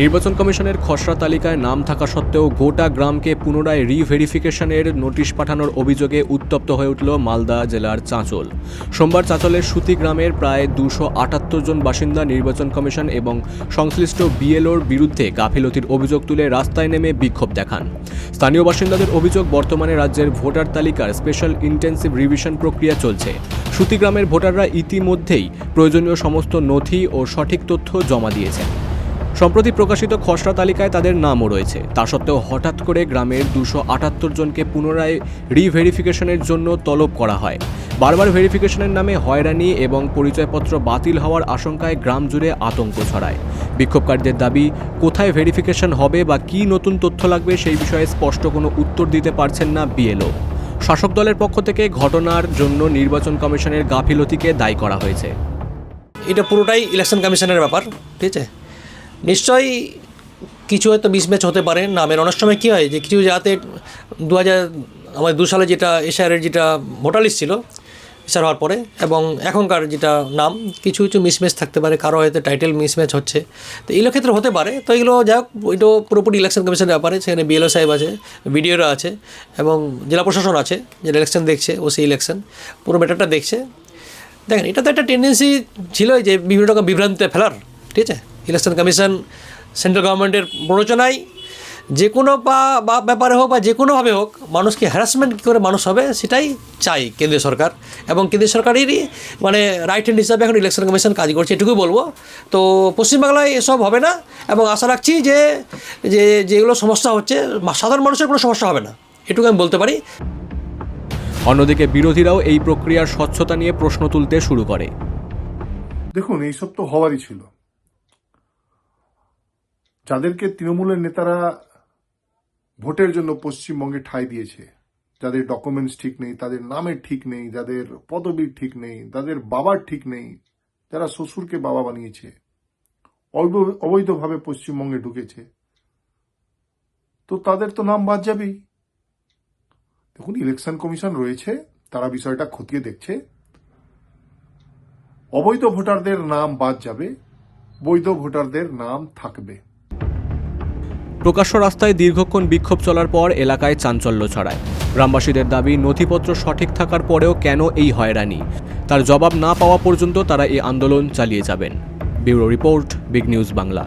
নির্বাচন কমিশনের খসড়া তালিকায় নাম থাকা সত্ত্বেও গোটা গ্রামকে পুনরায় রিভেরিফিকেশনের নোটিশ পাঠানোর অভিযোগে উত্তপ্ত হয়ে উঠল মালদা জেলার চাঁচল। সোমবার চাঁচলের সুতি গ্রামের প্রায় দুশো আটাত্তর জন বাসিন্দা নির্বাচন কমিশন এবং সংশ্লিষ্ট বিএলওর বিরুদ্ধে গাফিলতির অভিযোগ তুলে রাস্তায় নেমে বিক্ষোভ দেখান। স্থানীয় বাসিন্দাদের অভিযোগ, বর্তমানে রাজ্যের ভোটার তালিকার স্পেশাল ইন্টেন্সিভ রিভিশন প্রক্রিয়া চলছে। সুতি গ্রামের ভোটাররা ইতিমধ্যেই প্রয়োজনীয় সমস্ত নথি ও সঠিক তথ্য জমা দিয়েছেন। সম্প্রতি প্রকাশিত খসড়া তালিকায় তাদের নামও রয়েছে। তা সত্ত্বেও হঠাৎ করে গ্রামের দুশো আটাত্তর জনকে পুনরায় রিভেরিফিকেশনের জন্য তলব করা হয়। বারবার ভেরিফিকেশনের নামে হয়রানি এবং পরিচয়পত্র বাতিল হওয়ার আশঙ্কায় গ্রাম জুড়ে আতঙ্ক ছড়ায়। বিক্ষোভকারীদের দাবি, কোথায় ভেরিফিকেশন হবে বা কী নতুন তথ্য লাগবে সেই বিষয়ে স্পষ্ট কোনো উত্তর দিতে পারছেন না বিএলও। শাসক দলের পক্ষ থেকে ঘটনার জন্য নির্বাচন কমিশনের গাফিলতিকে দায়ী করা হয়েছে। এটা পুরোটাই ইলেকশন কমিশনের ব্যাপার, ঠিক আছে? নিশ্চয়ই কিছু হয়তো মিসম্যাচ হতে পারে নামের। অনেক সময় কী হয় যে কিছু যাতে দু হাজার আমাদের দু সালে যেটা এশিয়ারের যেটা ভোটার লিস্ট ছিল এশার হওয়ার পরে, এবং এখনকার যেটা নাম, কিছু কিছু মিসম্যাচ থাকতে পারে, কারও হয়তো টাইটেল মিসম্যাচ হচ্ছে। তো এগুলো ক্ষেত্রে হতে পারে, তো এগুলো যাই হোক ওইটাও পুরোপুরি ইলেকশন কমিশনের ব্যাপারে, সেখানে বিএলও সাহেব আছে বিডিওরা আছে, এবং জেলা প্রশাসন আছে যেটা ইলেকশন দেখছে, ও সেই ইলেকশন পুরো ব্যাটারটা দেখছে। দেখেন, এটা তো একটা টেন্ডেন্সি ছিল যে বিভিন্ন রকম বিভ্রান্তিতে ফেলার, ঠিক আছে? ইলেকশন কমিশন সেন্ট্রাল গভর্নমেন্টের প্ররোচনায় যে কোনো বা বা ব্যাপারে হোক বা যে কোনোভাবে হোক মানুষকে হ্যারাসমেন্ট কী করে মানুষ হবে সেটাই চাই কেন্দ্রীয় সরকার। এবং কেন্দ্রীয় সরকারেরই মানে রাইট হ্যান্ড হিসাবে এখন ইলেকশন কমিশন কাজ করছে এটুকুই বলব। তো পশ্চিমবাংলায় এসব হবে না এবং আশা রাখছি যে যে যেগুলো সমস্যা হচ্ছে সাধারণ মানুষের কোনো সমস্যা হবে না। এটুকু আমি বলতে পারি। অন্যদিকে বিরোধীরাও এই প্রক্রিয়ার স্বচ্ছতা নিয়ে প্রশ্ন তুলতে শুরু করে। দেখুন এইসব তো হওয়ারই ছিল। যাদেরকে তৃণমূলের নেতারা ভোটের জন্য পশ্চিমবঙ্গে ঠাঁই দিয়েছে, যাদের ডকুমেন্টস ঠিক নেই, তাদের নামের ঠিক নেই, যাদের পদবীর ঠিক নেই, তাদের বাবার ঠিক নেই, যারা শ্বশুরকে বাবা বানিয়েছে অবৈধ- অবৈধভাবে পশ্চিমবঙ্গে ঢুকেছে, তো তাদের তো নাম বাদ যাবেই। দেখুন ইলেকশন কমিশন রয়েছে, তারা বিষয়টা খতিয়ে দেখছে। অবৈধ ভোটারদের নাম বাদ যাবে, বৈধ ভোটারদের নাম থাকবে। প্রকাশ্য রাস্তায় দীর্ঘক্ষণ বিক্ষোভ চলার পর এলাকায় চাঞ্চল্য ছড়ায়। গ্রামবাসীদের দাবি, নথিপত্র সঠিক থাকার পরেও কেন এই হয়রানি? তার জবাব না পাওয়া পর্যন্ত তারা এই আন্দোলন চালিয়ে যাবেন। Bureau report, big news Bangla.